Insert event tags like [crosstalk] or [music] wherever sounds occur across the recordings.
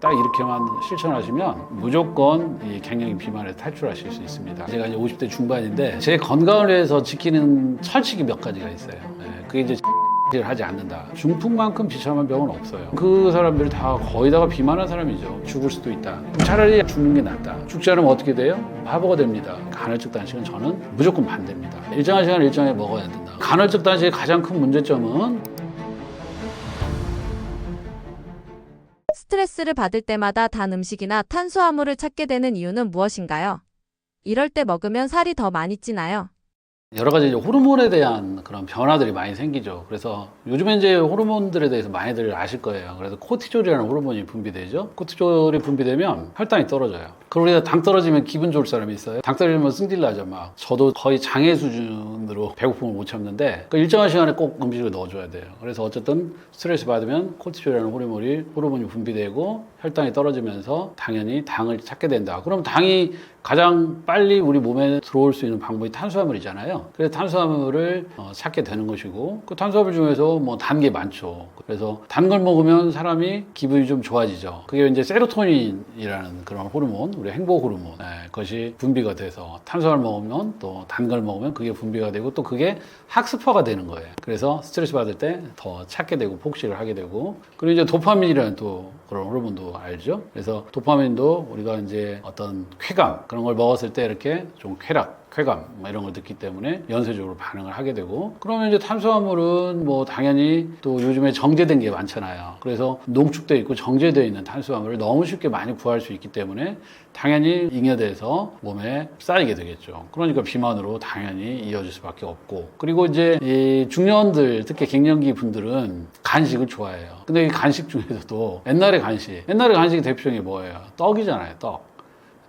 딱 이렇게만 실천하시면 무조건 이 갱년기 비만에서 탈출하실 수 있습니다. 제가 이제 50대 중반인데 제 건강을 위해서 지키는 철칙이 몇 가지가 있어요. 예, 그게 이제 를 하지 않는다. 중풍만큼 비참한 병은 없어요. 그 사람들이 다 거의 다가 비만한 사람이죠. 죽을 수도 있다. 차라리 죽는 게 낫다. 죽지 않으면 어떻게 돼요? 바보가 됩니다. 간헐적 단식은 저는 무조건 반대입니다. 일정한 시간 일정에 먹어야 된다. 간헐적 단식의 가장 큰 문제점은 스트레스를 받을 때마다 단 음식이나 탄수화물을 찾게 되는 이유는 무엇인가요? 이럴 때 먹으면 살이 더 많이 찌나요? 여러 가지 호르몬에 대한 그런 변화들이 많이 생기죠. 그래서 요즘에 이제 호르몬들에 대해서 많이들 아실 거예요. 그래서 코티졸이라는 호르몬이 분비되죠. 코티졸이 분비되면 혈당이 떨어져요. 우리가 당 떨어지면 기분 좋을 사람이 있어요. 당 떨어지면 승질 나죠. 막 저도 거의 장애 수준으로 배고픔을 못 참는데 그 일정한 시간에 꼭 음식을 넣어줘야 돼요. 그래서 어쨌든 스트레스 받으면 코티졸이라는 호르몬이 호르몬이 분비되고 혈당이 떨어지면서 당연히 당을 찾게 된다. 그럼 당이 가장 빨리 우리 몸에 들어올 수 있는 방법이 탄수화물이잖아요. 그래서 탄수화물을 어, 찾게 되는 것이고 그 탄수화물 중에서 뭐 단 게 많죠. 그래서 단 걸 먹으면 사람이 기분이 좀 좋아지죠. 그게 이제 세로토닌이라는 그런 호르몬, 우리 행복 호르몬, 네, 그것이 분비가 돼서 탄수화물 먹으면 또 단 걸 먹으면 그게 분비가 되고 또 그게 학습화가 되는 거예요. 그래서 스트레스 받을 때 더 찾게 되고 폭식을 하게 되고 그리고 이제 도파민이라는 또 그런 호르몬도 알죠. 그래서 도파민도 우리가 이제 어떤 쾌감 그런 걸 먹었을 때 이렇게 좀 쾌락 쾌감 뭐 이런 걸 듣기 때문에 연쇄적으로 반응을 하게 되고 그러면 이제 탄수화물은 뭐 당연히 또 요즘에 정제된 게 많잖아요. 그래서 농축돼 있고 정제되어 있는 탄수화물을 너무 쉽게 많이 구할 수 있기 때문에 당연히 잉여돼서 몸에 쌓이게 되겠죠. 그러니까 비만으로 당연히 이어질 수밖에 없고 그리고 이제 이 중년들 특히 갱년기 분들은 간식을 좋아해요. 근데 이 간식 중에서도 옛날의 간식 옛날의 간식 대표적인 게 뭐예요? 떡이잖아요. 떡.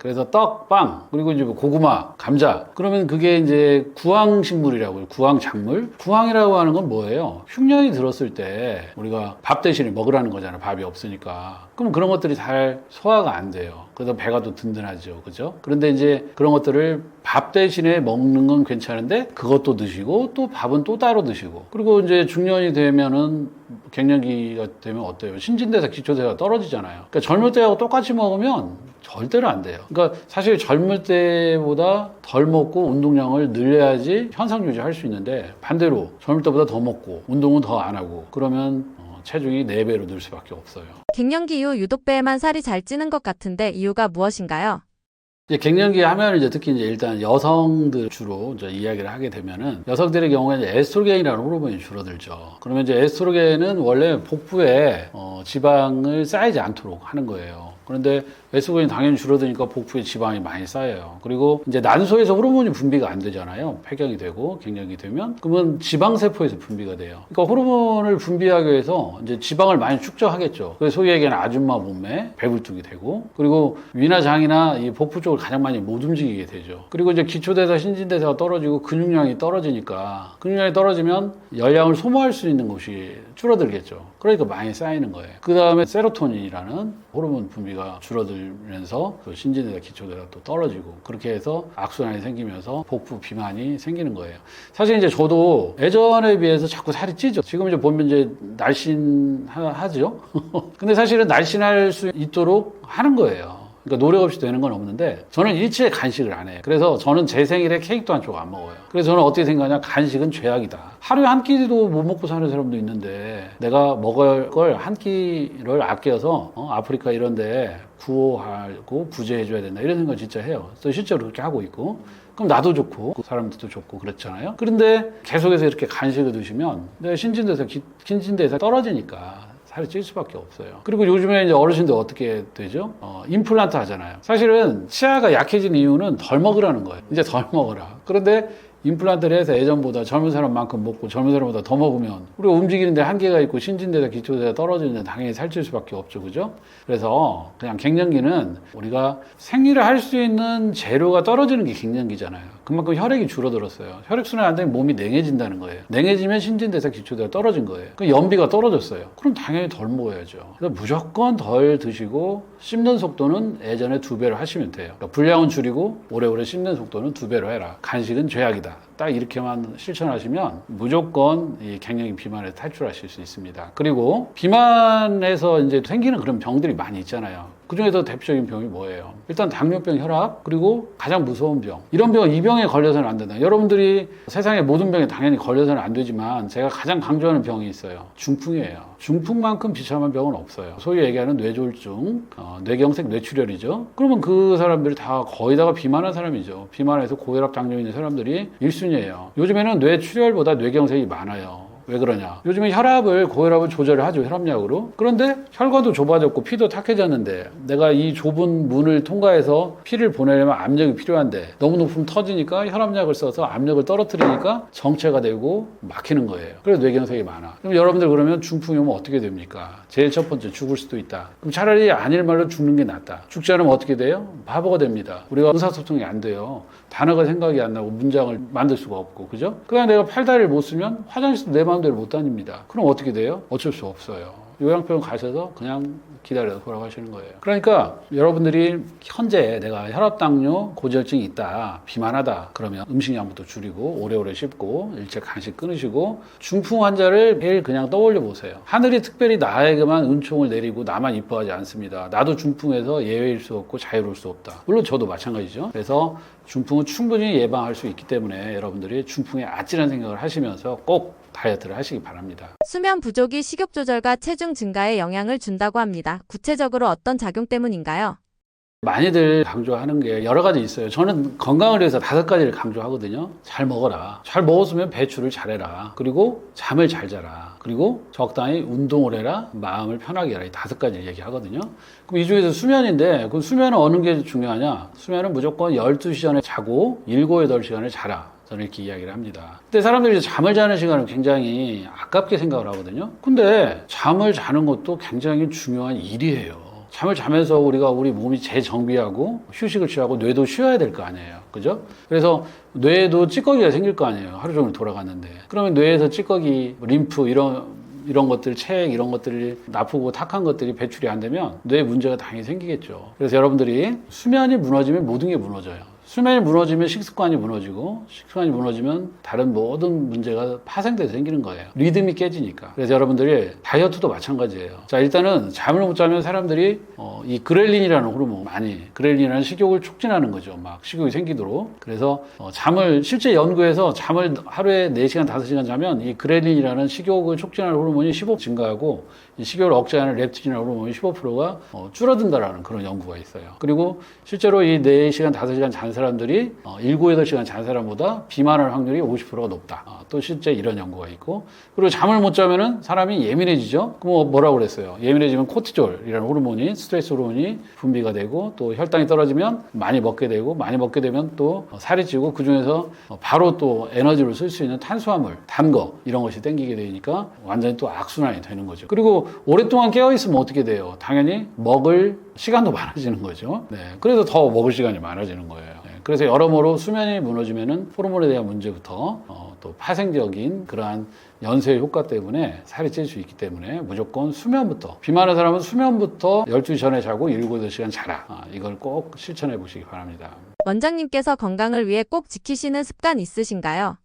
그래서 떡, 빵, 그리고 이제 뭐 고구마, 감자. 그러면 그게 이제 구황식물이라고 해요. 구황작물? 구황이라고 하는 건 뭐예요? 흉년이 들었을 때 우리가 밥 대신에 먹으라는 거잖아요. 밥이 없으니까. 그럼 그런 것들이 잘 소화가 안 돼요. 그래서 배가 또 든든하죠. 그죠? 그런데 이제 그런 것들을 밥 대신에 먹는 건 괜찮은데 그것도 드시고 또 밥은 또 따로 드시고 그리고 이제 중년이 되면은 갱년기가 되면 어때요? 신진대사 기초대사가 떨어지잖아요. 그러니까 젊을 때하고 똑같이 먹으면 절대로 안 돼요. 그러니까 사실 젊을 때보다 덜 먹고 운동량을 늘려야지 현상 유지할 수 있는데 반대로 젊을 때보다 더 먹고 운동은 더 안 하고 그러면 어, 체중이 4배로 늘 수밖에 없어요. 갱년기 이후 유독 배에만 살이 잘 찌는 것 같은데 이유가 무엇인가요? 이제 갱년기 하면 이제 특히 이제 일단 여성들 주로 이제 이야기를 하게 되면은 여성들의 경우에 이제 에스트로겐이라는 호르몬이 줄어들죠. 그러면 이제 에스트로겐은 원래 복부에 어, 지방을 쌓이지 않도록 하는 거예요. 그런데 에스트로겐이 당연히 줄어드니까 복부에 지방이 많이 쌓여요. 그리고 이제 난소에서 호르몬이 분비가 안 되잖아요. 폐경이 되고 갱년기 되면 그러면 지방 세포에서 분비가 돼요. 그러니까 호르몬을 분비하기 위해서 이제 지방을 많이 축적하겠죠. 그래서 소위 얘기하는 아줌마 몸매, 배불뚝이 되고 그리고 위나 장이나 이 복부 쪽을 가장 많이 못 움직이게 되죠. 그리고 이제 기초대사, 신진대사가 떨어지고 근육량이 떨어지니까 근육량이 떨어지면 열량을 소모할 수 있는 곳이 줄어들겠죠. 그러니까 많이 쌓이는 거예요. 그 다음에 세로토닌이라는 호르몬 분비가 줄어들 면서 그 신진대사, 기초대사 또 떨어지고 그렇게 해서 악순환이 생기면서 복부 비만이 생기는 거예요. 사실 이제 저도 예전에 비해서 자꾸 살이 찌죠. 지금 이제 보면 이제 날씬하죠. [laughs] 근데 사실은 날씬할 수 있도록 하는 거예요. 그러니까 노력 없이 되는 건 없는데 저는 일체의 간식을 안 해요. 그래서 저는 제 생일에 케이크도 한 쪽 안 먹어요. 그래서 저는 어떻게 생각하냐 간식은 죄악이다. 하루에 한 끼도 못 먹고 사는 사람도 있는데 내가 먹을 걸 한 끼를 아껴서 어, 아프리카 이런데 구호하고 구제해줘야 된다 이런 생각 진짜 해요. 그래서 실제로 그렇게 하고 있고 그럼 나도 좋고 그 사람들도 좋고 그렇잖아요. 그런데 계속해서 이렇게 간식을 드시면 내 신진대사 기- 신진대사 떨어지니까 살이 찔 수밖에 없어요. 그리고 요즘에 이제 어르신들 어떻게 되죠? 어, 임플란트 하잖아요. 사실은 치아가 약해진 이유는 덜 먹으라는 거예요. 이제 덜 먹으라. 그런데 임플란트를 해서 예전보다 젊은 사람만큼 먹고 젊은 사람보다 더 먹으면 우리가 움직이는데 한계가 있고 신진대사 기초대사 떨어지는데 당연히 살찔 수밖에 없죠. 그죠? 그래서 그냥 갱년기는 우리가 생리를 할 수 있는 재료가 떨어지는 게 갱년기잖아요. 그만큼 혈액이 줄어들었어요. 혈액순환이 안 되면 몸이 냉해진다는 거예요. 냉해지면 신진대사 기초대가 떨어진 거예요. 그 연비가 떨어졌어요. 그럼 당연히 덜 먹어야죠. 그래서 무조건 덜 드시고 씹는 속도는 예전에 두 배로 하시면 돼요. 그러니까 분량은 줄이고 오래오래 씹는 속도는 두 배로 해라. 간식은 죄악이다. 딱 이렇게만 실천하시면 무조건 이 갱년기 비만에서 탈출하실 수 있습니다. 그리고 비만에서 이제 생기는 그런 병들이 많이 있잖아요. 그 중에서 대표적인 병이 뭐예요? 일단 당뇨병, 혈압, 그리고 가장 무서운 병. 이런 병, 이 병에 걸려서는 안 된다. 여러분들이 세상의 모든 병에 당연히 걸려서는 안 되지만 제가 가장 강조하는 병이 있어요. 중풍이에요. 중풍만큼 비참한 병은 없어요. 소위 얘기하는 뇌졸중, 어, 뇌경색 뇌출혈이죠. 그러면 그 사람들이 다 거의 다가 비만한 사람이죠. 비만해서 고혈압, 당뇨 있는 사람들이 1순위예요. 요즘에는 뇌출혈보다 뇌경색이 많아요. 왜 그러냐? 요즘에 혈압을 고혈압을 조절을 하죠 혈압약으로. 그런데 혈관도 좁아졌고 피도 탁해졌는데 내가 이 좁은 문을 통과해서 피를 보내려면 압력이 필요한데 너무 높으면 터지니까 혈압약을 써서 압력을 떨어뜨리니까 정체가 되고 막히는 거예요. 그래서 뇌경색이 많아. 그럼 여러분들 그러면 중풍이 오면 어떻게 됩니까? 제일 첫 번째 죽을 수도 있다. 그럼 차라리 아닐 말로 죽는 게 낫다. 죽지 않으면 어떻게 돼요? 바보가 됩니다. 우리가 의사소통이 안 돼요. 단어가 생각이 안 나고 문장을 만들 수가 없고 그죠? 그냥 내가 팔다리를 못 쓰면 화장실도 내 마음대로 못 다닙니다. 그럼 어떻게 돼요? 어쩔 수 없어요. 요양병원 가셔서 그냥 기다려서 돌아가시는 거예요. 그러니까 여러분들이 현재 내가 혈압, 당뇨, 고지혈증이 있다, 비만하다 그러면 음식량부터 줄이고 오래오래 씹고 일체 간식 끊으시고 중풍 환자를 매일 그냥 떠올려 보세요. 하늘이 특별히 나에게만 은총을 내리고 나만 이뻐하지 않습니다. 나도 중풍에서 예외일 수 없고 자유로울 수 없다. 물론 저도 마찬가지죠. 그래서 중풍은 충분히 예방할 수 있기 때문에 여러분들이 중풍에 아찔한 생각을 하시면서 꼭 다이어트를 하시기 바랍니다. 수면 부족이 식욕 조절과 체중 증가에 영향을 준다고 합니다. 구체적으로 어떤 작용 때문인가요? 많이들 강조하는 게 여러 가지 있어요. 저는 건강을 위해서 다섯 가지를 강조하거든요. 잘 먹어라. 잘 먹었으면 배출을 잘해라. 그리고 잠을 잘 자라. 그리고 적당히 운동을 해라. 마음을 편하게 해라. 이 다섯 가지를 얘기하거든요. 그럼 이 중에서 수면인데, 그 수면은 어느 게 중요하냐? 수면은 무조건 12시간을 자고 7, 8시간을 자라. 저는 이렇게 이야기를 합니다. 근데 사람들이 잠을 자는 시간을 굉장히 아깝게 생각을 하거든요. 근데 잠을 자는 것도 굉장히 중요한 일이에요. 잠을 자면서 우리가 우리 몸이 재정비하고 휴식을 취하고 뇌도 쉬어야 될 거 아니에요. 그죠? 그래서 뇌에도 찌꺼기가 생길 거 아니에요. 하루 종일 돌아갔는데. 그러면 뇌에서 찌꺼기, 림프 이런 이런 것들, 체액 이런 것들이 나쁘고 탁한 것들이 배출이 안 되면 뇌에 문제가 당연히 생기겠죠. 그래서 여러분들이 수면이 무너지면 모든 게 무너져요. 수면이 무너지면 식습관이 무너지고 식습관이 무너지면 다른 모든 문제가 파생돼서 생기는 거예요. 리듬이 깨지니까. 그래서 여러분들이 다이어트도 마찬가지예요. 자 일단은 잠을 못 자면 사람들이 어, 이 그렐린이라는 호르몬 많이 그렐린이라는 식욕을 촉진하는 거죠. 막 식욕이 생기도록. 그래서 어, 잠을 실제 연구에서 잠을 하루에 4시간 5시간 자면 이 그렐린이라는 식욕을 촉진하는 호르몬이 15 증가하고 이 식욕을 억제하는 렙틴이라는 호르몬이 15%가 어, 줄어든다라는 그런 연구가 있어요. 그리고 실제로 이 4시간 5시간 잔 사람들이 어, 7, 8시간 잔 사람보다 비만할 확률이 50%가 높다. 어, 또 실제 이런 연구가 있고 그리고 잠을 못 자면은 사람이 예민해지죠. 그럼 뭐라고 그랬어요? 예민해지면 코티졸이라는 호르몬이 스트레스 호르몬이 분비가 되고 또 혈당이 떨어지면 많이 먹게 되고 많이 먹게 되면 또 어, 살이 찌고 그 중에서 어, 바로 또 에너지를 쓸 수 있는 탄수화물, 단 거 이런 것이 땡기게 되니까 완전히 또 악순환이 되는 거죠. 그리고 오랫동안 깨어 있으면 어떻게 돼요? 당연히 먹을 시간도 [laughs] 많아지는 거죠. 네, 그래서 더 먹을 시간이 많아지는 거예요. 네, 그래서 여러모로 수면이 무너지면은 호르몬에 대한 문제부터 어, 또 파생적인 그러한 연쇄 효과 때문에 살이 찔 수 있기 때문에 무조건 수면부터 비만한 사람은 수면부터 12시 전에 자고 7, 8시간 자라 아, 이걸 꼭 실천해 보시기 바랍니다. 원장님께서 건강을 위해 꼭 지키시는 습관 있으신가요?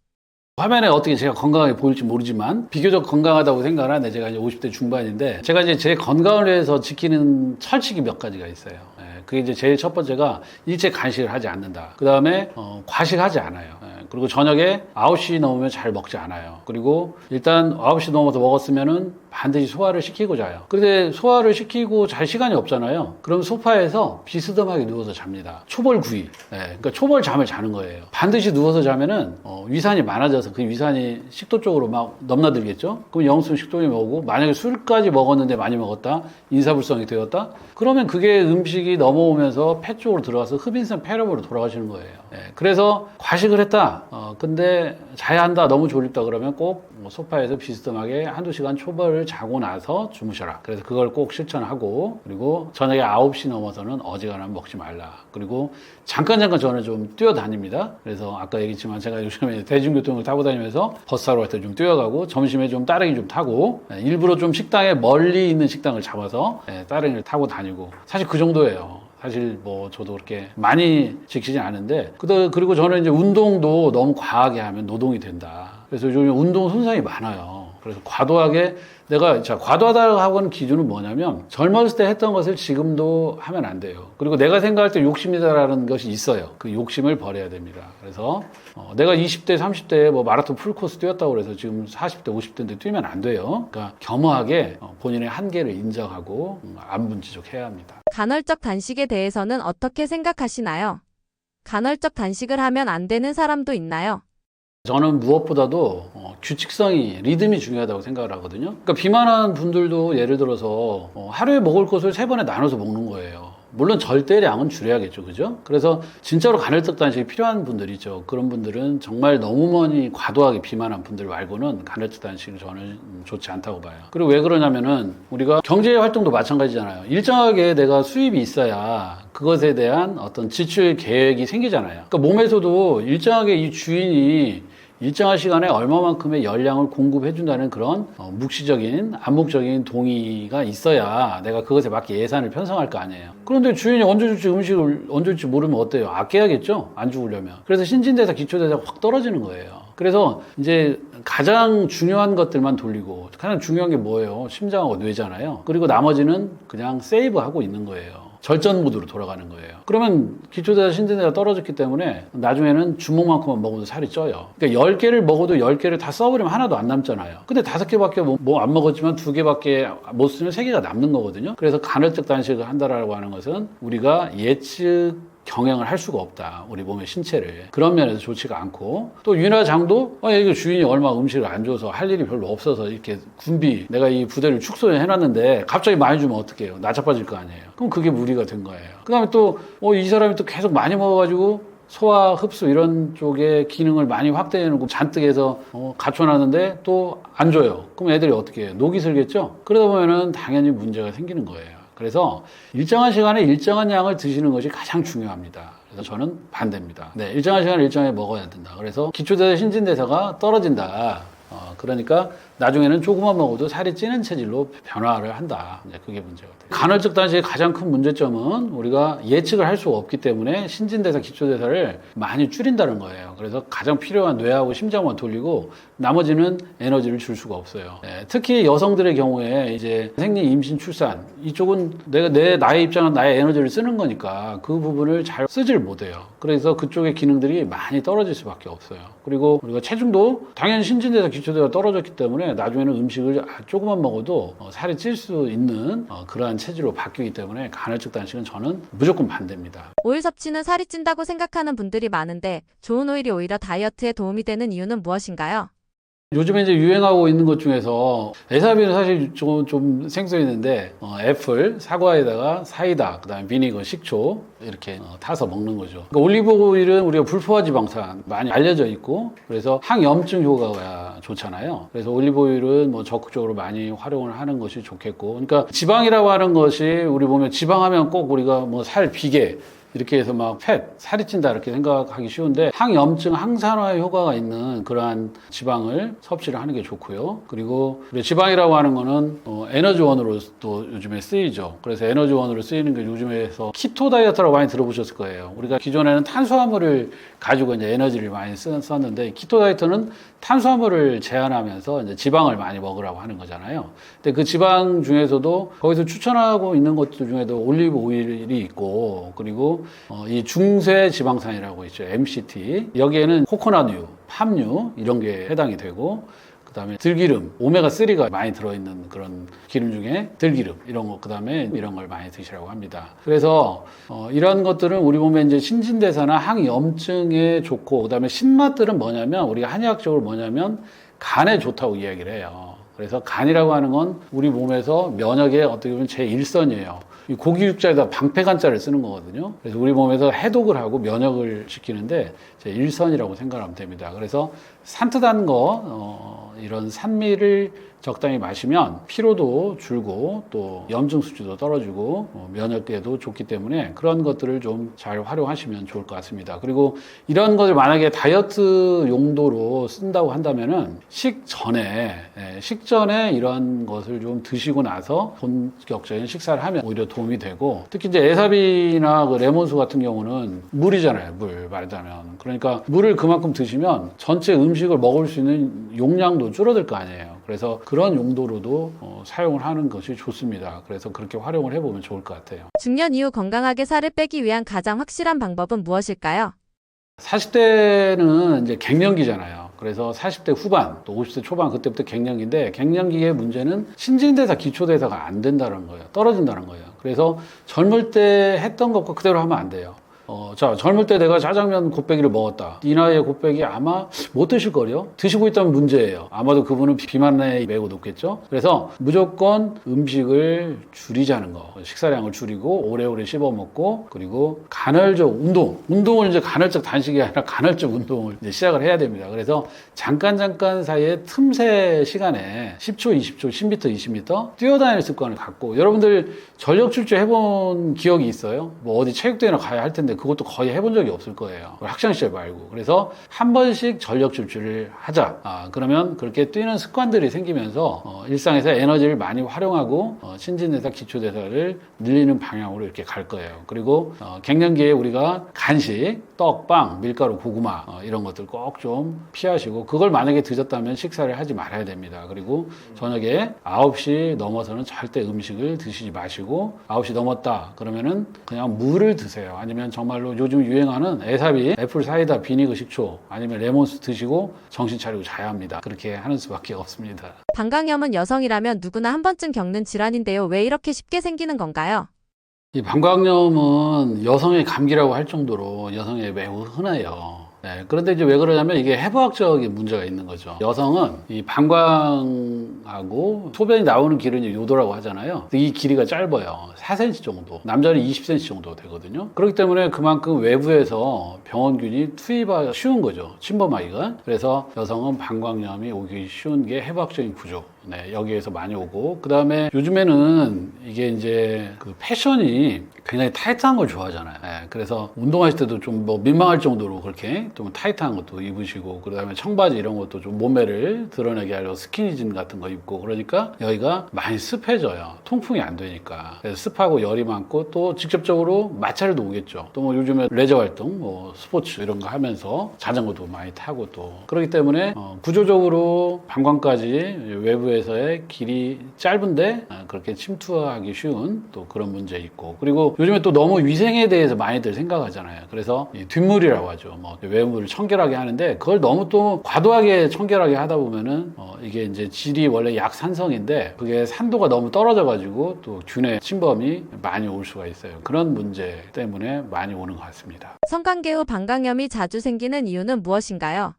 화면에 어떻게 제가 건강하게 보일지 모르지만 비교적 건강하다고 생각하는데 제가 이제 50대 중반인데 제가 이제 제 건강을 위해서 지키는 철칙이 몇 가지가 있어요. 예, 그게 이제 제일 첫 번째가 일체 간식을 하지 않는다. 그 다음에 어, 과식하지 않아요. 예, 그리고 저녁에 9시 넘으면 잘 먹지 않아요. 그리고 일단 9시 넘어서 먹었으면은 반드시 소화를 시키고 자요. 근데 소화를 시키고 잘 시간이 없잖아요. 그럼 소파에서 비스듬하게 누워서 잡니다. 초벌 구이. 예, 그러니까 초벌 잠을 자는 거예요. 반드시 누워서 자면은 어, 위산이 많아져서 그 위산이 식도 쪽으로 막 넘나들겠죠. 그럼 영순 식도염이 오고 만약에 술까지 먹었는데 많이 먹었다, 인사불성이 되었다. 그러면 그게 음식이 넘어오면서 폐 쪽으로 들어가서 흡인성 폐렴으로 돌아가시는 거예요. 예, 그래서 과식을 했다. 어, 근데 자야 한다. 너무 졸립다 그러면 꼭 뭐 소파에서 비스듬하게 한두 시간 초벌을 자고 나서 주무셔라. 그래서 그걸 꼭 실천하고 그리고 저녁에 9시 넘어서는 어지간하면 먹지 말라. 그리고 잠깐 잠깐 저는 좀 뛰어다닙니다. 그래서 아까 얘기했지만 제가 요즘에 대중교통을 타고 다니면서 버스 타러 갈 때 좀 뛰어가고 점심에 좀 따릉이 좀 타고 예, 일부러 좀 식당에 멀리 있는 식당을 잡아서 예, 따릉이를 타고 다니고 사실 그 정도예요. 사실 뭐 저도 그렇게 많이 지키진 않은데 그리고 저는 이제 운동도 너무 과하게 하면 노동이 된다. 그래서 요즘 운동 손상이 많아요. 그래서 과도하게 내가 자 과도하다고 하는 기준은 뭐냐면 젊었을 때 했던 것을 지금도 하면 안 돼요. 그리고 내가 생각할 때 욕심이다라는 것이 있어요. 그 욕심을 버려야 됩니다. 그래서 어, 내가 20대, 30대에 뭐 마라톤 풀코스 뛰었다고 그래서 지금 40대, 50대인데 뛰면 안 돼요. 그러니까 겸허하게 어, 본인의 한계를 인정하고 음, 안분지족해야 합니다. 간헐적 단식에 대해서는 어떻게 생각하시나요? 간헐적 단식을 하면 안 되는 사람도 있나요? 저는 무엇보다도 어, 규칙성이 리듬이 중요하다고 생각을 하거든요. 그러니까 비만한 분들도 예를 들어서 어, 하루에 먹을 것을 세 번에 나눠서 먹는 거예요. 물론 절대량은 줄여야겠죠, 그죠? 그래서 진짜로 간헐적 단식이 필요한 분들이 있죠. 그런 분들은 정말 너무 많이 과도하게 비만한 분들 말고는 간헐적 단식은 저는 음, 좋지 않다고 봐요. 그리고 왜 그러냐면은 우리가 경제 활동도 마찬가지잖아요. 일정하게 내가 수입이 있어야 그것에 대한 어떤 지출 계획이 생기잖아요. 그러니까 몸에서도 일정하게 이 주인이 일정한 시간에 얼마만큼의 열량을 공급해 준다는 그런 어, 묵시적인 암묵적인 동의가 있어야 내가 그것에 맞게 예산을 편성할 거 아니에요. 그런데 주인이 언제 줄지 음식을 언제 줄지 모르면 어때요? 아껴야겠죠? 안 죽으려면. 그래서 신진대사 기초대사가 확 떨어지는 거예요. 그래서 이제 가장 중요한 것들만 돌리고 가장 중요한 게 뭐예요? 심장하고 뇌잖아요. 그리고 나머지는 그냥 세이브하고 있는 거예요. 절전 모드로 돌아가는 거예요. 그러면 기초대사 신진대가 떨어졌기 때문에 나중에는 주먹만큼만 먹어도 살이 쪄요. 그러니까 10개를 먹어도 10개를 다 써버리면 하나도 안 남잖아요. 근데 5개밖에 뭐 안 먹었지만 2개밖에 못 쓰면 3개가 남는 거거든요. 그래서 간헐적 단식을 한다라고 하는 것은 우리가 예측 경영을 할 수가 없다. 우리 몸의 신체를. 그런 면에서 좋지가 않고 또 윤화장도 아, 이거 주인이 얼마 음식을 안 줘서 할 일이 별로 없어서 이렇게 군비 내가 이 부대를 축소해 놨는데 갑자기 많이 주면 어떡해요? 나자빠질 거 아니에요. 그럼 그게 무리가 된 거예요. 그 다음에 또이 사람이 또 계속 많이 먹어가지고 소화, 흡수 이런 쪽에 기능을 많이 확대해 놓고 잔뜩 해서 어, 갖춰놨는데 또 안 줘요. 그럼 애들이 어떻게 해요? 녹이 슬겠죠? 그러다 보면은 당연히 문제가 생기는 거예요. 그래서 일정한 시간에 일정한 양을 드시는 것이 가장 중요합니다. 그래서 저는 반대입니다. 네, 일정한 시간에 일정하게 먹어야 된다. 그래서 기초대사 신진대사가 떨어진다. 어, 그러니까 나중에는 조금만 먹어도 살이 찌는 체질로 변화를 한다. 이제 그게 문제가 돼요. 간헐적 단식의 가장 큰 문제점은 우리가 예측을 할 수가 없기 때문에 신진대사, 기초대사를 많이 줄인다는 거예요. 그래서 가장 필요한 뇌하고 심장만 돌리고 나머지는 에너지를 줄 수가 없어요. 예, 특히 여성들의 경우에 이제 생리, 임신, 출산 이쪽은 내가 내 나의 입장은 나의 에너지를 쓰는 거니까 그 부분을 잘 쓰질 못해요. 그래서 그쪽의 기능들이 많이 떨어질 수밖에 없어요. 그리고 우리가 체중도 당연히 신진대사, 기초대사가 떨어졌기 때문에 나중에는 음식을 조금만 먹어도 어, 살이 찔 수 있는 어, 그러한 체질로 바뀌기 때문에 간헐적 단식은 저는 무조건 반대입니다. 오일 섭취는 살이 찐다고 생각하는 분들이 많은데 좋은 오일이 오히려 다이어트에 도움이 되는 이유는 무엇인가요? 요즘에 이제 유행하고 있는 것 중에서 에사비는 사실 좀, 좀 생소 있는데 어, 애플, 사과에다가 사이다, 그다음에 비니거, 식초 이렇게 어, 타서 먹는 거죠. 그러니까 올리브 오일은 우리가 불포화 지방산 많이 알려져 있고 그래서 항염증 효과가 좋잖아요. 그래서 올리브 오일은 뭐 적극적으로 많이 활용을 하는 것이 좋겠고, 그러니까 지방이라고 하는 것이 우리 보면 지방하면 꼭 우리가 뭐 살 비계 이렇게 해서 막 팻, 살이 찐다 이렇게 생각하기 쉬운데 항염증, 항산화 효과가 있는 그러한 지방을 섭취를 하는 게 좋고요. 그리고 지방이라고 하는 거는 어, 에너지원으로 또 요즘에 쓰이죠. 그래서 에너지원으로 쓰이는 게 요즘에서 키토 다이어트라고 많이 들어보셨을 거예요. 우리가 기존에는 탄수화물을 가지고 이제 에너지를 많이 쓰- 썼는데 키토 다이어트는 탄수화물을 제한하면서 이제 지방을 많이 먹으라고 하는 거잖아요. 근데 그 지방 중에서도 거기서 추천하고 있는 것들 중에도 올리브 오일이 있고 그리고 어, 이 중세 지방산이라고 있죠. MCT. 여기에는 코코넛유, 팜유 이런 게 해당이 되고 그다음에 들기름, 오메가 3가 많이 들어있는 그런 기름 중에 들기름 이런 거, 그다음에 이런 걸 많이 드시라고 합니다. 그래서 어, 이런 것들은 우리 몸에 이제 신진대사나 항염증에 좋고 그다음에 신맛들은 뭐냐면 우리가 한의학적으로 뭐냐면 간에 좋다고 이야기를 해요. 그래서 간이라고 하는 건 우리 몸에서 면역의 어떻게 보면 제 일선이에요. 이 고기 육자에다 방패간자를 쓰는 거거든요. 그래서 우리 몸에서 해독을 하고 면역을 시키는데 제 일선이라고 생각하면 됩니다. 그래서 산뜻한 거, 어, 이런 산미를 적당히 마시면 피로도 줄고 또 염증 수치도 떨어지고 어, 면역에도 좋기 때문에 그런 것들을 좀 잘 활용하시면 좋을 것 같습니다. 그리고 이런 것을 만약에 다이어트 용도로 쓴다고 한다면은 식전에 예, 식전에 이런 것을 좀 드시고 나서 본격적인 식사를 하면 오히려 도움이 되고 특히 이제 에사비나 그 레몬수 같은 경우는 물이잖아요. 물 말하자면 그러니까 물을 그만큼 드시면 전체 음식을 먹을 수 있는 용량도 줄어들 거 아니에요. 그래서 그런 용도로도 어, 사용을 하는 것이 좋습니다. 그래서 그렇게 활용을 해보면 좋을 것 같아요. 중년 이후 건강하게 살을 빼기 위한 가장 확실한 방법은 무엇일까요? 40대는 이제 갱년기잖아요. 그래서 40대 후반, 또 50대 초반 그때부터 갱년기인데 갱년기의 문제는 신진대사, 기초대사가 안 된다는 거예요. 떨어진다는 거예요. 그래서 젊을 때 했던 것과 그대로 하면 안 돼요. 어, 자, 젊을 때 내가 짜장면 곱빼기를 먹었다. 이 나이에 곱빼기 아마 못 드실 거요. 드시고 있다면 문제예요. 아마도 그분은 비만에 매우 높겠죠. 그래서 무조건 음식을 줄이자는 거. 식사량을 줄이고 오래오래 씹어 먹고 그리고 간헐적 운동. 운동을 이제 간헐적 단식이 아니라 간헐적 운동을 이제 시작을 해야 됩니다. 그래서 잠깐 잠깐 사이에 틈새 시간에 10초, 20초, 10m, 20m 뛰어다니는 습관을 갖고 여러분들 전력 출제 해본 기억이 있어요? 뭐 어디 체육대회나 가야 할 텐데 그것도 거의 해본 적이 없을 거예요. 학창 시절 말고. 그래서 한 번씩 전력 질주를 하자. 아, 그러면 그렇게 뛰는 습관들이 생기면서 어, 일상에서 에너지를 많이 활용하고 어, 신진대사, 기초대사를 늘리는 방향으로 이렇게 갈 거예요. 그리고 어, 갱년기에 우리가 간식, 떡, 빵, 밀가루, 고구마 어, 이런 것들 꼭 좀 피하시고 그걸 만약에 드셨다면 식사를 하지 말아야 됩니다. 그리고 저녁에 9시 넘어서는 절대 음식을 드시지 마시고 9시 넘었다 그러면은 그냥 물을 드세요. 아니면 정말로 요즘 유행하는 에사비, 애플 사이다, 비니그 식초 아니면 레몬수 드시고 정신 차리고 자야 합니다. 그렇게 하는 수밖에 없습니다. 방광염은 여성이라면 누구나 한 번쯤 겪는 질환인데요. 왜 이렇게 쉽게 생기는 건가요? 이 방광염은 여성의 감기라고 할 정도로 여성에 매우 흔해요. 네, 그런데 이제 왜 그러냐면 이게 해부학적인 문제가 있는 거죠. 여성은 이 방광하고 소변이 나오는 길은 요도라고 하잖아요. 이 길이가 짧아요. 4cm 정도. 남자는 20cm 정도 되거든요. 그렇기 때문에 그만큼 외부에서 병원균이 투입하기 쉬운 거죠. 침범하기가. 그래서 여성은 방광염이 오기 쉬운 게 해부학적인 구조. 네, 여기에서 많이 오고 그 다음에 요즘에는 이게 이제 그 패션이 굉장히 타이트한 걸 좋아하잖아요. 네, 그래서 운동하실 때도 좀 뭐 민망할 정도로 그렇게 좀 타이트한 것도 입으시고 그 다음에 청바지 이런 것도 좀 몸매를 드러내게 하려고 스키니진 같은 거 입고 그러니까 여기가 많이 습해져요. 통풍이 안 되니까. 습하고 열이 많고 또 직접적으로 마찰도 오겠죠. 또 뭐 요즘에 레저 활동, 뭐 스포츠 이런 거 하면서 자전거도 많이 타고 또 그렇기 때문에 어, 구조적으로 방광까지 외부에 서의 길이 짧은데 아, 그렇게 침투하기 쉬운 또 그런 문제 있고 그리고 요즘에 또 너무 위생에 대해서 많이들 생각하잖아요. 그래서 이 뒷물이라고 하죠. 뭐 외부를 청결하게 하는데 그걸 너무 또 과도하게 청결하게 하다 보면은 어, 이게 이제 질이 원래 약산성인데 그게 산도가 너무 떨어져가지고 또 균의 침범이 많이 올 수가 있어요. 그런 문제 때문에 많이 오는 것 같습니다. 성관계 후 방광염이 자주 생기는 이유는 무엇인가요?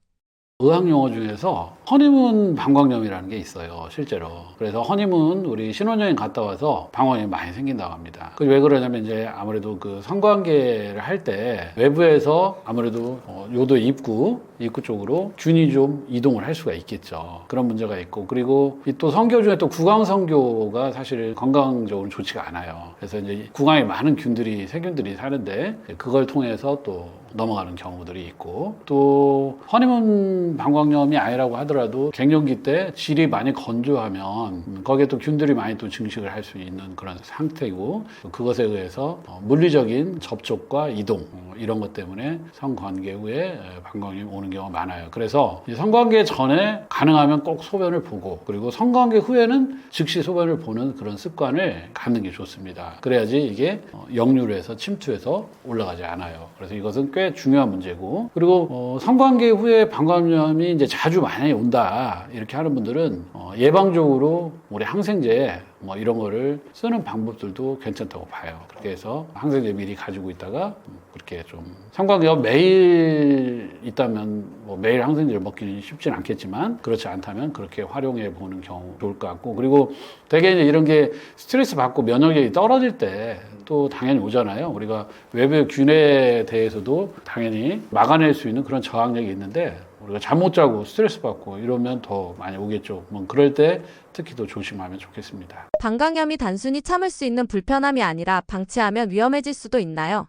의학 용어 중에서 허니문 방광염이라는 게 있어요, 실제로. 그래서 허니문 우리 신혼여행 갔다 와서 방광염이 많이 생긴다고 합니다. 그 왜 그러냐면 이제 아무래도 그 성관계를 할 때 외부에서 아무래도 어, 요도 입구, 입구 쪽으로 균이 좀 이동을 할 수가 있겠죠. 그런 문제가 있고 그리고 이또 성교 중에 또 구강 성교가 사실 건강적으로 좋지가 않아요. 그래서 이제 구강에 많은 균들이 세균들이 사는데 그걸 통해서 또 넘어가는 경우들이 있고 또 허니문 방광염이 아니라고 하더라도 갱년기 때 질이 많이 건조하면 음, 거기에 또 균들이 많이 또 증식을 할 수 있는 그런 상태이고 또 그것에 의해서 어, 물리적인 접촉과 이동 어, 이런 것 때문에 성관계 후에 에, 방광염이 오는 경우가 많아요. 그래서 이 성관계 전에 가능하면 꼭 소변을 보고 그리고 성관계 후에는 즉시 소변을 보는 그런 습관을 갖는 게 좋습니다. 그래야지 이게 어, 역류해서 침투해서 올라가지 않아요. 그래서 이것은 꽤 중요한 문제고 그리고 어, 성관계 후에 방광염이 이제 자주 많이 온다 이렇게 하는 분들은 어, 예방적으로 우리 항생제 뭐 이런 거를 쓰는 방법들도 괜찮다고 봐요. 그렇게 해서 항생제 미리 가지고 있다가 음, 그렇게 좀 성관계가 매일 있다면 뭐 매일 항생제를 먹기는 쉽진 않겠지만 그렇지 않다면 그렇게 활용해 보는 경우 좋을 것 같고 그리고 대개 이제 이런 게 스트레스 받고 면역력이 떨어질 때 또 당연히 오잖아요. 우리가 외부의 균에 대해서도 당연히 막아낼 수 있는 그런 저항력이 있는데 우리가 잠 못 자고 스트레스 받고 이러면 더 많이 오겠죠. 뭐 그럴 때 특히 더 조심하면 좋겠습니다. 방광염이 단순히 참을 수 있는 불편함이 아니라 방치하면 위험해질 수도 있나요?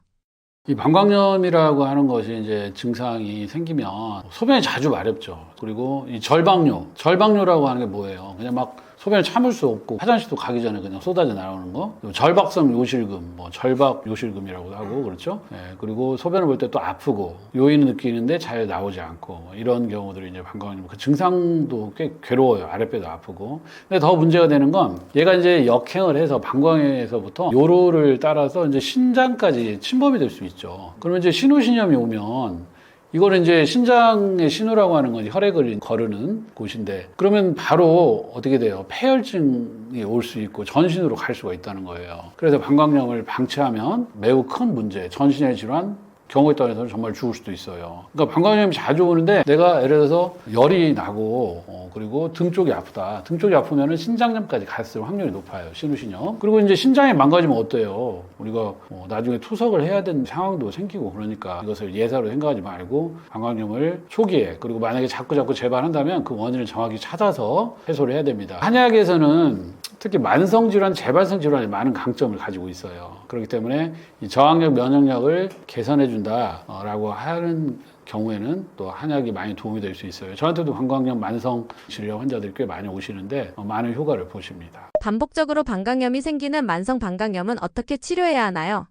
이 방광염이라고 하는 것이 이제 증상이 생기면 소변이 자주 마렵죠. 그리고 이 절방뇨, 절방뇨라고 하는 게 뭐예요? 그냥 막 소변을 참을 수 없고 화장실도 가기 전에 그냥 쏟아져 나오는 거. 절박성 요실금, 뭐 절박 요실금이라고도 하고 그렇죠. 예, 그리고 소변을 볼 때 또 아프고 요인을 느끼는데 잘 나오지 않고 뭐 이런 경우들이 이제 방광염. 그 증상도 꽤 괴로워요. 아랫배도 아프고. 근데 더 문제가 되는 건 얘가 이제 역행을 해서 방광에서부터 요로를 따라서 이제 신장까지 침범이 될 수 있죠. 그러면 이제 신우신염이 오면 이거는 이제 신장의 신우라고 하는 건 혈액을 거르는 곳인데 그러면 바로 어떻게 돼요? 폐혈증이 올 수 있고 전신으로 갈 수가 있다는 거예요. 그래서 방광염을 방치하면 매우 큰 문제, 전신의 질환, 경우에 따라서는 정말 죽을 수도 있어요. 그러니까 방광염이 자주 오는데 내가 예를 들어서 열이 나고 어, 그리고 등 쪽이 아프다. 등 쪽이 아프면은 신장염까지 갔을 확률이 높아요. 신우신염. 그리고 이제 신장이 망가지면 어때요? 우리가 어, 나중에 투석을 해야 되는 상황도 생기고 그러니까 이것을 예사로 생각하지 말고 방광염을 초기에 그리고 만약에 자꾸 자꾸 재발한다면 그 원인을 정확히 찾아서 해소를 해야 됩니다. 한약에서는 특히 만성 질환, 재발성 질환이 많은 강점을 가지고 있어요. 그렇기 때문에 이 저항력 면역력을 개선해 준다라고 하는 경우에는 또 한약이 많이 도움이 될 수 있어요. 저한테도 방광염 만성 질환 환자들이 꽤 많이 오시는데 어, 많은 효과를 보십니다. 반복적으로 방광염이 생기는 만성 방광염은 어떻게 치료해야 하나요?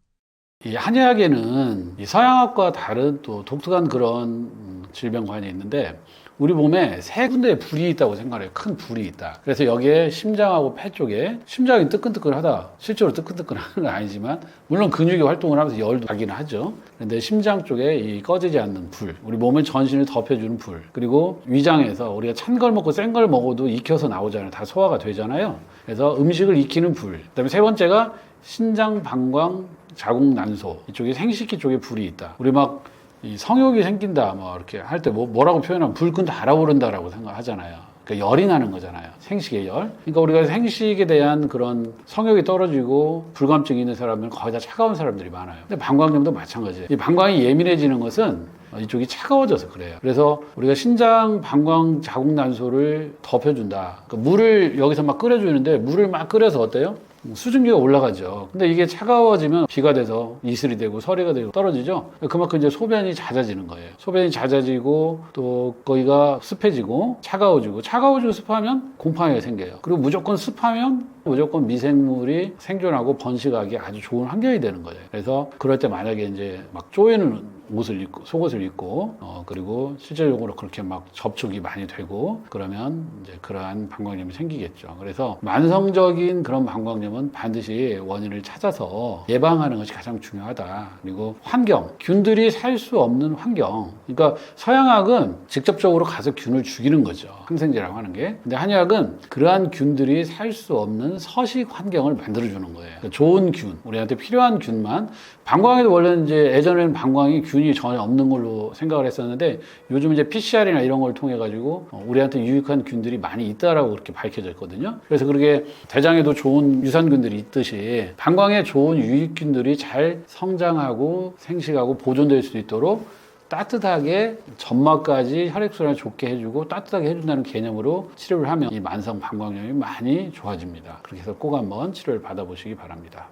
이 한의학에는 이 서양학과 다른 또 독특한 그런 음, 질병관이 있는데 우리 몸에 세 군데에 불이 있다고 생각해요. 큰 불이 있다. 그래서 여기에 심장하고 폐 쪽에 심장이 뜨끈뜨끈하다. 실제로 뜨끈뜨끈하는 건 아니지만 물론 근육이 활동을 하면서 열도 나긴 하죠. 그런데 심장 쪽에 이 꺼지지 않는 불, 우리 몸의 전신을 덮여주는 불, 그리고 위장에서 우리가 찬 걸 먹고 센 걸 먹어도 익혀서 나오잖아요. 다 소화가 되잖아요. 그래서 음식을 익히는 불. 그다음에 세 번째가 신장, 방광, 자궁, 난소 이쪽에 생식기 쪽에 불이 있다. 우리 막 이 성욕이 생긴다 뭐 이렇게 할 때 뭐, 뭐라고 표현하면 불끈 달아오른다라고 생각하잖아요. 그러니까 열이 나는 거잖아요. 생식의 열. 그러니까 우리가 생식에 대한 그런 성욕이 떨어지고 불감증이 있는 사람은 거의 다 차가운 사람들이 많아요. 근데 방광염도 마찬가지예요. 이 방광이 예민해지는 것은 이쪽이 차가워져서 그래요. 그래서 우리가 신장, 방광, 자궁 난소를 덮여준다. 그러니까 물을 여기서 막 끓여주는데 물을 막 끓여서 어때요? 수증기가 올라가죠. 근데 이게 차가워지면 비가 돼서 이슬이 되고 서리가 되고 떨어지죠. 그만큼 이제 소변이 잦아지는 거예요. 소변이 잦아지고 또 거기가 습해지고 차가워지고 차가워지고 습하면 곰팡이가 생겨요. 그리고 무조건 습하면 무조건 미생물이 생존하고 번식하기 아주 좋은 환경이 되는 거예요. 그래서 그럴 때 만약에 이제 막 쪼이는 옷을 입고 속옷을 입고 어 그리고 실질적으로 그렇게 막 접촉이 많이 되고 그러면 이제 그러한 방광염이 생기겠죠. 그래서 만성적인 그런 방광염은 반드시 원인을 찾아서 예방하는 것이 가장 중요하다. 그리고 환경, 균들이 살 수 없는 환경. 그러니까 서양학은 직접적으로 가서 균을 죽이는 거죠. 항생제라고 하는 게. 근데 한의학은 그러한 균들이 살 수 없는 서식 환경을 만들어 주는 거예요. 그러니까 좋은 균, 우리한테 필요한 균만. 방광에도 원래는 이제 예전에는 방광이 균이 전혀 없는 걸로 생각을 했었는데 요즘 이제 PCR이나 이런 걸 통해 가지고 어, 우리한테 유익한 균들이 많이 있다라고 그렇게 밝혀져 있거든요. 그래서 그렇게 대장에도 좋은 유산균들이 있듯이 방광에 좋은 유익균들이 잘 성장하고 생식하고 보존될 수 있도록 따뜻하게 점막까지 혈액순환을 좋게 해주고 따뜻하게 해준다는 개념으로 치료를 하면 이 만성 방광염이 많이 좋아집니다. 그렇게 해서 꼭 한번 치료를 받아보시기 바랍니다.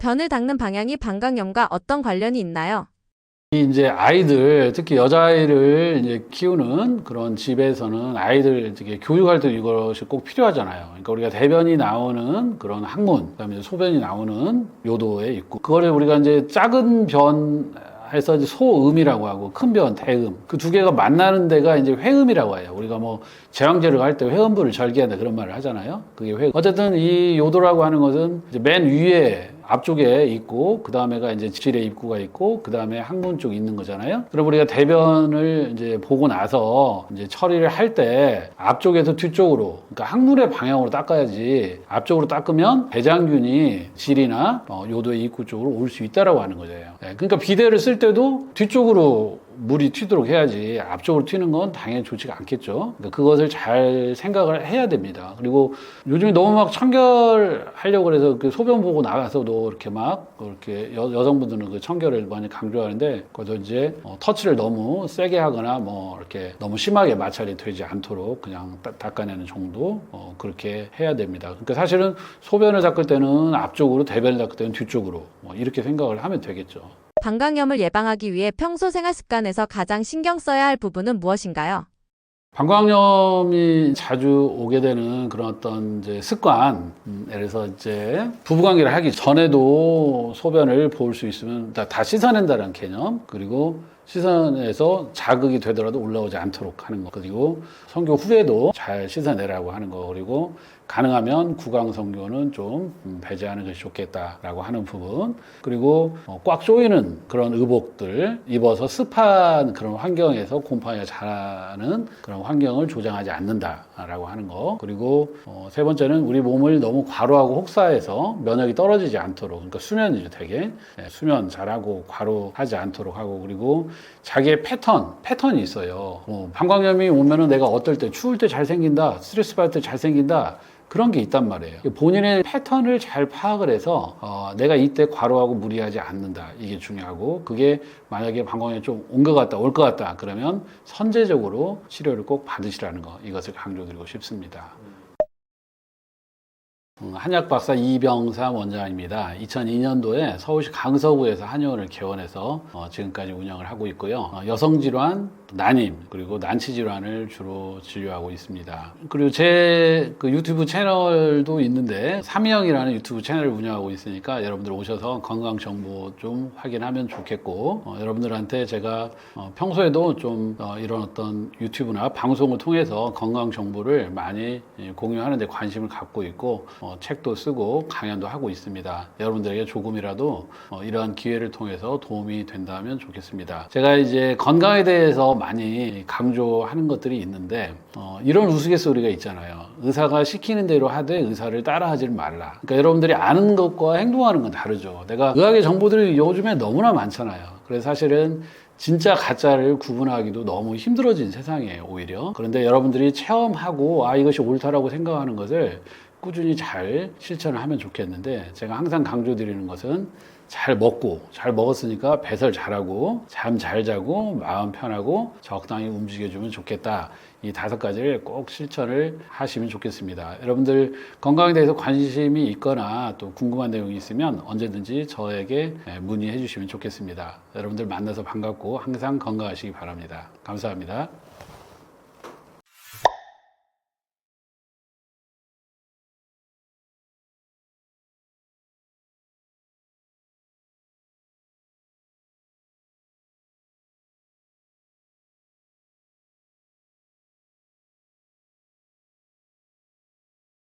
변을 닦는 방향이 방광염과 어떤 관련이 있나요? 이 이제 아이들 특히 여자아이를 이제 키우는 그런 집에서는 아이들 이렇게 교육할 때 이것이 꼭 필요하잖아요. 그러니까 우리가 대변이 나오는 그런 항문, 그다음에 소변이 나오는 요도에 있고 그거를 우리가 이제 작은 변 해서 이제 소음이라고 하고 큰 변, 대음 그 두 개가 만나는 데가 이제 회음이라고 해요. 우리가 뭐 제왕제를 할 때 회음부를 절개한다 그런 말을 하잖아요. 그게 회. 어쨌든 이 요도라고 하는 것은 맨 위에 앞쪽에 있고 그 다음에가 이제 질의 입구가 있고 그 다음에 항문 쪽에 있는 거잖아요. 그럼 우리가 대변을 이제 보고 나서 이제 처리를 할 때 앞쪽에서 뒤쪽으로 그러니까 항문의 방향으로 닦아야지 앞쪽으로 닦으면 대장균이 질이나 어, 요도의 입구 쪽으로 올 수 있다라고 하는 거예요. 네, 그러니까 비데를 쓸 때도 뒤쪽으로 물이 튀도록 해야지 앞쪽으로 튀는 건 당연히 좋지가 않겠죠. 그러니까 그것을 잘 생각을 해야 됩니다. 그리고 요즘에 너무 막 청결하려고 그래서 그 소변 보고 나가서도 이렇게 막 이렇게 여, 여성분들은 그 청결을 많이 강조하는데 거기서 이제 어, 터치를 너무 세게 하거나 뭐 이렇게 너무 심하게 마찰이 되지 않도록 그냥 따- 닦아내는 정도 어, 그렇게 해야 됩니다. 그러니까 사실은 소변을 닦을 때는 앞쪽으로 대변을 닦을 때는 뒤쪽으로 뭐 이렇게 생각을 하면 되겠죠. 방광염을 예방하기 위해 평소 생활 습관에서 가장 신경 써야 할 부분은 무엇인가요? 방광염이 자주 오게 되는 그런 어떤 이제 습관, 음, 예를 들어서 이제 부부관계를 하기 전에도 소변을 볼 수 있으면 다, 다 씻어낸다는 개념, 그리고 씻어내서 자극이 되더라도 올라오지 않도록 하는 거, 그리고 성교 후에도 잘 씻어내라고 하는 거, 그리고 가능하면 구강 성교는 좀 음, 배제하는 것이 좋겠다라고 하는 부분, 그리고 어, 꽉 조이는 그런 의복들 입어서 습한 그런 환경에서 곰팡이가 자라는 그런 환경을 조장하지 않는다라고 하는 거, 그리고 어, 세 번째는 우리 몸을 너무 과로하고 혹사해서 면역이 떨어지지 않도록, 그러니까 수면이죠, 되게 네, 수면 잘하고 과로하지 않도록 하고, 그리고 자기의 패턴, 패턴이 있어요. 어, 방광염이 오면은 내가 어떨 때 추울 때 잘 생긴다, 스트레스 받을 때 잘 생긴다. 그런 게 있단 말이에요. 본인의 패턴을 잘 파악을 해서 어, 내가 이때 과로하고 무리하지 않는다. 이게 중요하고 그게 만약에 방광염이 좀온 것 같다, 올 것 같다. 그러면 선제적으로 치료를 꼭 받으시라는 거 이것을 강조드리고 싶습니다. 음, 한약 박사 이병삼 원장입니다. 2002년도에 서울시 강서구에서 한의원을 개원해서 어, 지금까지 운영을 하고 있고요. 어, 여성 질환, 난임 그리고 난치 질환을 주로 진료하고 있습니다. 그리고 제 그 유튜브 채널도 있는데 삼이형이라는 유튜브 채널을 운영하고 있으니까 여러분들 오셔서 건강 정보 좀 확인하면 좋겠고 어, 여러분들한테 제가 어, 평소에도 좀 어, 이런 어떤 유튜브나 방송을 통해서 건강 정보를 많이 예, 공유하는 데 관심을 갖고 있고 어, 책도 쓰고 강연도 하고 있습니다. 여러분들에게 조금이라도 어, 이러한 기회를 통해서 도움이 된다면 좋겠습니다. 제가 이제 건강에 대해서 많이 강조하는 것들이 있는데 어, 이런 우스갯소리가 있잖아요. 의사가 시키는 대로 하되 의사를 따라하지 말라. 그러니까 여러분들이 아는 것과 행동하는 건 다르죠. 내가 의학의 정보들이 요즘에 너무나 많잖아요. 그래서 사실은 진짜 가짜를 구분하기도 너무 힘들어진 세상이에요, 오히려. 그런데 여러분들이 체험하고, 아, 이것이 옳다라고 생각하는 것을 꾸준히 잘 실천을 하면 좋겠는데, 제가 항상 강조드리는 것은 잘 먹고, 잘 먹었으니까 배설 잘하고, 잠 잘 자고, 마음 편하고, 적당히 움직여주면 좋겠다. 이 다섯 가지를 꼭 실천을 하시면 좋겠습니다. 여러분들 건강에 대해서 관심이 있거나 또 궁금한 내용이 있으면 언제든지 저에게 문의해 주시면 좋겠습니다. 여러분들 만나서 반갑고 항상 건강하시기 바랍니다. 감사합니다.